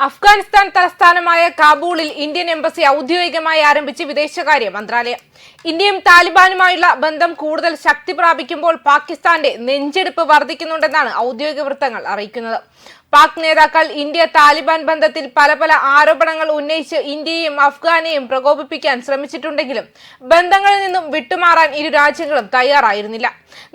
അഫ്ഗാനിസ്ഥാൻ തലസ്ഥാനമായ കാബൂളിൽ Indian embassy ഔദ്യോഗികമായി ആരംഭിച്ച് വിദേശകാര്യ മന്ത്രാലയം. ഇന്ത്യയും താലിബാനുമായുള്ള ബന്ധം കൂടുതൽ ശക്തി പ്രാപിക്കുമ്പോൾ പാകിസ്ഥാന്റെ നെഞ്ചെടുപ്പ് വർദ്ധിക്കുന്നുണ്ടെന്നാണ് ഔദ്യോഗിക വൃത്തങ്ങൾ അറിയിക്കുന്നത്. പാക് നേതാക്കൾ ഇന്ത്യ താലിബാൻ ബന്ധത്തിൽ പല പല ആരോപണങ്ങൾ ഉന്നയിച്ച് ഇന്ത്യയെയും അഫ്ഗാനെയും പ്രകോപിപ്പിക്കാൻ ശ്രമിച്ചിട്ടുണ്ടെങ്കിലും ബന്ധങ്ങളിൽ നിന്നും വിട്ടുമാറാൻ ഇരു രാജ്യങ്ങളും തയ്യാറായിരുന്നില്ല.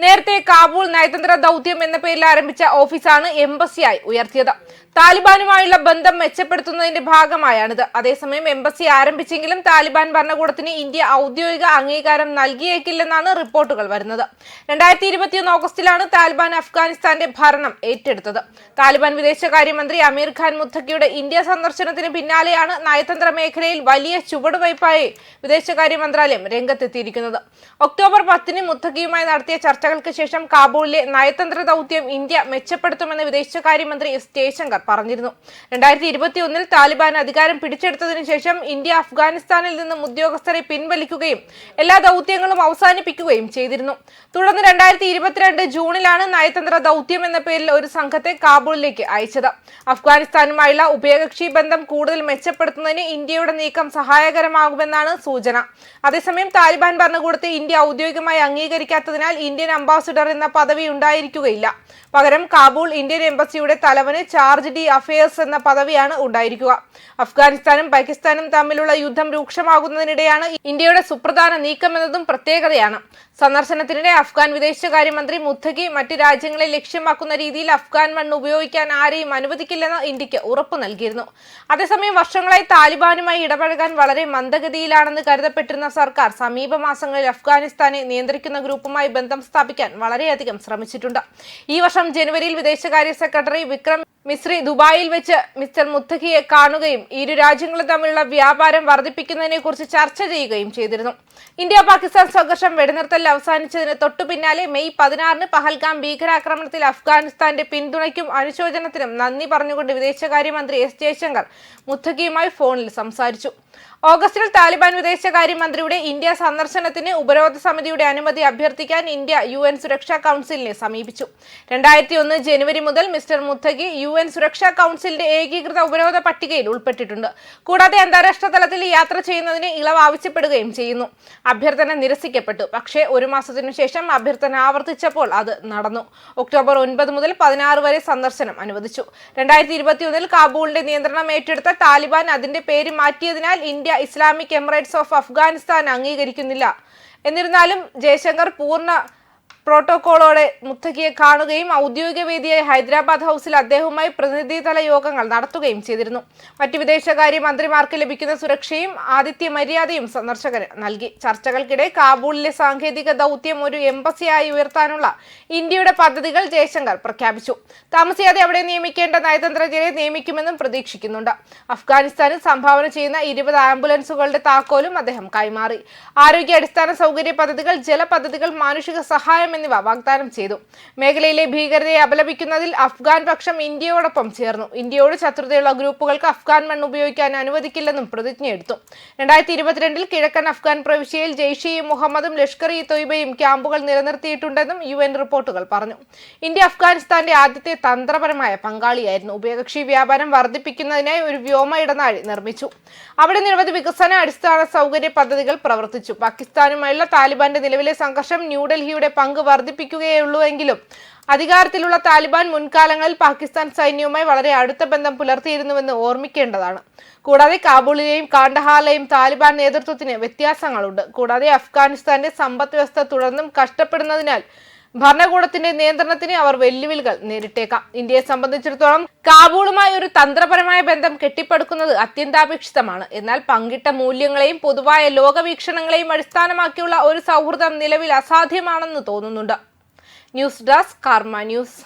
നേരത്തെ കാബൂൾ നയതന്ത്ര ദൗത്യം എന്ന പേരിൽ ആരംഭിച്ച ഓഫീസാണ് എംബസിയായി ഉയർത്തിയത്. താലിബാനുമായുള്ള ബന്ധം മെച്ചപ്പെടുത്തുന്നതിന്റെ ഭാഗമായാണിത്. അതേസമയം എംബസി ആരംഭിച്ചെങ്കിലും താലിബാൻ ഭരണകൂടത്തിന് ഇന്ത്യ ഔദ്യോഗിക അംഗീകാരം നൽകിയേക്കില്ലെന്നാണ് റിപ്പോർട്ടുകൾ വരുന്നത്. രണ്ടായിരത്തി ഇരുപത്തിയൊന്ന് ഓഗസ്റ്റിലാണ് താലിബാൻ അഫ്ഗാനിസ്ഥാന്റെ ഭരണം ഏറ്റെടുത്തത്. താലിബാൻ വിദേശകാര്യമന്ത്രി അമീർ ഖാൻ മുത്തക്കിയുടെ ഇന്ത്യ സന്ദർശനത്തിന് പിന്നാലെയാണ് നയതന്ത്ര മേഖലയിൽ വലിയ ചുവടുവയ്പായി വിദേശകാര്യ മന്ത്രാലയം രംഗത്തെത്തിയിരിക്കുന്നത്. ഒക്ടോബർ പത്തിന് മുത്തക്കിയുമായി നടത്തിയ ചർച്ചകൾക്ക് ശേഷം കാബൂളിലെ നയതന്ത്ര ദൗത്യം ഇന്ത്യ മെച്ചപ്പെടുത്തുമെന്ന് വിദേശകാര്യമന്ത്രി എസ് ജയശങ്കർ പറഞ്ഞിരുന്നു. രണ്ടായിരത്തി ഇരുപത്തിയൊന്നിൽ താലിബാൻ അധികാരം പിടിച്ചെടുത്തതിനു ശേഷം ഇന്ത്യ അഫ്ഗാനിസ്ഥാനിൽ നിന്നും ഉദ്യോഗസ്ഥരെ പിൻവലിക്കുകയും എല്ലാ ദൗത്യങ്ങളും അവസാനിപ്പിക്കുകയും ചെയ്തിരുന്നു. തുടർന്ന് രണ്ടായിരത്തി ഇരുപത്തിരണ്ട് ജൂണിലാണ് നയതന്ത്ര ദൗത്യം എന്ന പേരിൽ ഒരു സംഘത്തെ കാബൂളിലേക്ക് അയച്ചത്. അഫ്ഗാനിസ്ഥാനുമായുള്ള ഉഭയകക്ഷി ബന്ധം കൂടുതൽ മെച്ചപ്പെടുത്തുന്നതിന് ഇന്ത്യയുടെ നീക്കം സഹായകരമാകുമെന്നാണ് സൂചന. അതേസമയം താലിബാൻ ഭരണകൂടത്തെ ഇന്ത്യ ഔദ്യോഗികമായി അംഗീകരിക്കാത്തതിനാൽ ഇന്ത്യൻ അംബാസിഡർ എന്ന പദവി ഉണ്ടായിരിക്കുകയില്ല. പകരം കാബൂൾ ഇന്ത്യൻ എംബസിയുടെ തലവന് ചാർജ് ഡി അഫയേഴ്സ് എന്ന പദവിയാണ് ഉണ്ടായിരിക്കുക. അഫ്ഗാനിസ്ഥാനും പാകിസ്ഥാനും തമ്മിലുള്ള യുദ്ധം രൂക്ഷമാകുന്നതിനിടെയാണ് ഇന്ത്യയുടെ സുപ്രധാന നീക്കമെന്നതും പ്രത്യേകതയാണ്. സന്ദർശനത്തിനിടെ അഫ്ഗാൻ വിദേശകാര്യമന്ത്രി മുത്തഖി മറ്റ് രാജ്യങ്ങളെ ലക്ഷ്യമാക്കുന്ന രീതിയിൽ അഫ്ഗാൻ മണ്ണ് ഉപയോഗിക്കാൻ ആരെയും അനുവദിക്കില്ലെന്ന് ഇന്ത്യയ്ക്ക് ഉറപ്പു നൽകിയിരുന്നു. അതേസമയം വർഷങ്ങളായി താലിബാനുമായി ഇടപഴകാൻ വളരെ മന്ദഗതിയിലാണെന്ന് കരുതപ്പെട്ടിരുന്ന സർക്കാർ സമീപ മാസങ്ങളിൽ അഫ്ഗാനിസ്ഥാനെ നിയന്ത്രിക്കുന്ന ഗ്രൂപ്പുമായി ബന്ധം സ്ഥാപിക്കാൻ വളരെയധികം ശ്രമിച്ചിട്ടുണ്ട്. ഈ വർഷം ജനുവരിയിൽ വിദേശകാര്യ സെക്രട്ടറി വിക്രം മിശ്രി ദുബായിൽ വെച്ച് മിസ്റ്റർ മുത്തഖിയെ കാണുകയും ഇരു രാജ്യങ്ങളും തമ്മിലുള്ള വ്യാപാരം വർദ്ധിപ്പിക്കുന്നതിനെ കുറിച്ച് ചർച്ച ചെയ്യുകയും ചെയ്തിരുന്നു. ഇന്ത്യ പാകിസ്ഥാൻ സംഘർഷം വെടിനിർത്തൽ അവസാനിച്ചതിന് തൊട്ടു പിന്നാലെ മെയ് പതിനാറിന് പഹൽഗാം ഭീകരാക്രമണത്തിൽ അഫ്ഗാനിസ്ഥാന്റെ പിന്തുണയ്ക്കും അനുശോചനത്തിനും നന്ദി പറഞ്ഞുകൊണ്ട് വിദേശകാര്യമന്ത്രി എസ് ജയശങ്കർ മുത്തഖിയുമായി ഫോണിൽ സംസാരിച്ചു. ഓഗസ്റ്റിൽ താലിബാൻ വിദേശകാര്യമന്ത്രിയുടെ ഇന്ത്യ സന്ദർശനത്തിന് ഉപരോധ സമിതിയുടെ അനുമതി അഭ്യർത്ഥിക്കാൻ ഇന്ത്യ യു സുരക്ഷാ കൗൺസിലിനെ സമീപിച്ചു. രണ്ടായിരത്തി ജനുവരി മുതൽ മിസ്റ്റർ മുത്തഖി യു എൻ സുരക്ഷാ കൗൺസിലിന്റെ ഏകീകൃത ഉപരോധ പട്ടികയിൽ ഉൾപ്പെട്ടിട്ടുണ്ട്. കൂടാതെ അന്താരാഷ്ട്ര തലത്തിൽ യാത്ര ചെയ്യുന്നതിന് ഇളവ് ആവശ്യപ്പെടുകയും ചെയ്യുന്നു. അഭ്യർത്ഥന നിരസിക്കപ്പെട്ടു. പക്ഷേ ഒരു മാസത്തിനു ശേഷം അഭ്യർത്ഥന ആവർത്തിച്ചപ്പോൾ അത് നടന്നു. ഒക്ടോബർ ഒൻപത് മുതൽ പതിനാറ് വരെ സന്ദർശനം അനുവദിച്ചു. രണ്ടായിരത്തി ഇരുപത്തിയൊന്നിൽ കാബൂളിന്റെ നിയന്ത്രണം ഏറ്റെടുത്ത താലിബാൻ അതിന്റെ പേര് മാറ്റിയതിനാൽ India Islamic Emirates of Afghanistan അംഗീകരിക്കുന്നില്ല. എന്നിരുന്നാലും ജയശങ്കർ പൂർണ പ്രോട്ടോകോളോടെ മുത്തക്കിയെ കാണുകയും ഔദ്യോഗിക വേദിയായ ഹൈദരാബാദ് ഹൗസിൽ അദ്ദേഹവുമായി പ്രതിനിധിതല യോഗങ്ങൾ നടത്തുകയും ചെയ്തിരുന്നു. മറ്റ് വിദേശകാര്യ മന്ത്രിമാർക്ക് ലഭിക്കുന്ന സുരക്ഷയും ആതിഥ്യ മര്യാദയും സന്ദർശകന് നൽകി. ചർച്ചകൾക്കിടെ കാബൂളിലെ സാങ്കേതിക ദൗത്യം ഒരു എംബസിയായി ഉയർത്താനുള്ള ഇന്ത്യയുടെ പദ്ധതികൾ ജയശങ്കർ പ്രഖ്യാപിച്ചു. താമസിയാതെ അവിടെ നിയമിക്കേണ്ട നയതന്ത്രജ്ഞരെ നിയമിക്കുമെന്നും പ്രതീക്ഷിക്കുന്നുണ്ട്. അഫ്ഗാനിസ്ഥാനിൽ സംഭാവന ചെയ്യുന്ന ഇരുപത് ആംബുലൻസുകളുടെ താക്കോലും അദ്ദേഹം കൈമാറി. ആരോഗ്യ അടിസ്ഥാന സൗകര്യ പദ്ധതികൾ ജലപദ്ധതികൾ മാനുഷിക സഹായം എന്നിവ വാഗ്ദാനം ചെയ്തു. മേഖലയിലെ ഭീകരതയെ അപലപിക്കുന്നതിൽ അഫ്ഗാൻ പക്ഷം ഇന്ത്യയോടൊപ്പം ചേർന്നു. ഇന്ത്യയോട് ശത്രുതയുള്ള ഗ്രൂപ്പുകൾക്ക് അഫ്ഗാൻ മണ്ണ് ഉപയോഗിക്കാൻ അനുവദിക്കില്ലെന്നും പ്രതിജ്ഞയെടുത്തു രണ്ടായിരത്തി ഇരുപത്തിരണ്ടിൽ കിഴക്കൻ അഫ്ഗാൻ പ്രവിശ്യയിൽ ജെയ്ഷെ ഇ മുഹമ്മദും ലഷ്കർ ഇ തൊയ്ബയും ക്യാമ്പുകൾ നിലനിർത്തിയിട്ടുണ്ടെന്നും യു എൻ റിപ്പോർട്ടുകൾ പറഞ്ഞു. ഇന്ത്യ അഫ്ഗാനിസ്ഥാന്റെ ആദ്യത്തെ തന്ത്രപരമായ പങ്കാളിയായിരുന്നു. ഉഭയകക്ഷി വ്യാപാരം വർദ്ധിപ്പിക്കുന്നതിനായി ഒരു വ്യോമ ഇടനാഴി നിർമ്മിച്ചു. അവിടെ നിരവധി വികസന അടിസ്ഥാന സൗകര്യ പദ്ധതികൾ പ്രവർത്തിച്ചു. പാകിസ്ഥാനുമായുള്ള താലിബാന്റെ നിലവിലെ സംഘർഷം ന്യൂഡൽഹിയുടെ പങ്ക് വർദ്ധിപ്പിക്കുകയുള്ളൂവെങ്കിലും അധികാരത്തിലുള്ള താലിബാൻ മുൻകാലങ്ങളിൽ പാകിസ്ഥാൻ സൈന്യവുമായി വളരെ അടുത്ത ബന്ധം പുലർത്തിയിരുന്നുവെന്ന് ഓർമ്മിക്കേണ്ടതാണ്. കൂടാതെ കാബൂളിലെയും കാണ്ടഹാലയും താലിബാൻ നേതൃത്വത്തിന് വ്യത്യാസങ്ങളുണ്ട്. കൂടാതെ അഫ്ഗാനിസ്ഥാന്റെ സമ്പദ് വ്യവസ്ഥ തുടർന്നും കഷ്ടപ്പെടുന്നതിനാൽ ഭരണകൂടത്തിന്റെ നിയന്ത്രണത്തിന് അവർ വെല്ലുവിളികൾ നേരിട്ടേക്കാം. ഇന്ത്യയെ സംബന്ധിച്ചിടത്തോളം കാബൂളുമായി ഒരു തന്ത്രപരമായ ബന്ധം കെട്ടിപ്പടുക്കുന്നത് അത്യന്താപേക്ഷിതമാണ്. എന്നാൽ പങ്കിട്ട മൂല്യങ്ങളെയും പൊതുവായ ലോകവീക്ഷണങ്ങളെയും അടിസ്ഥാനമാക്കിയുള്ള ഒരു സൗഹൃദം നിലവിൽ അസാധ്യമാണെന്ന് തോന്നുന്നുണ്ട്. News desk Karma news.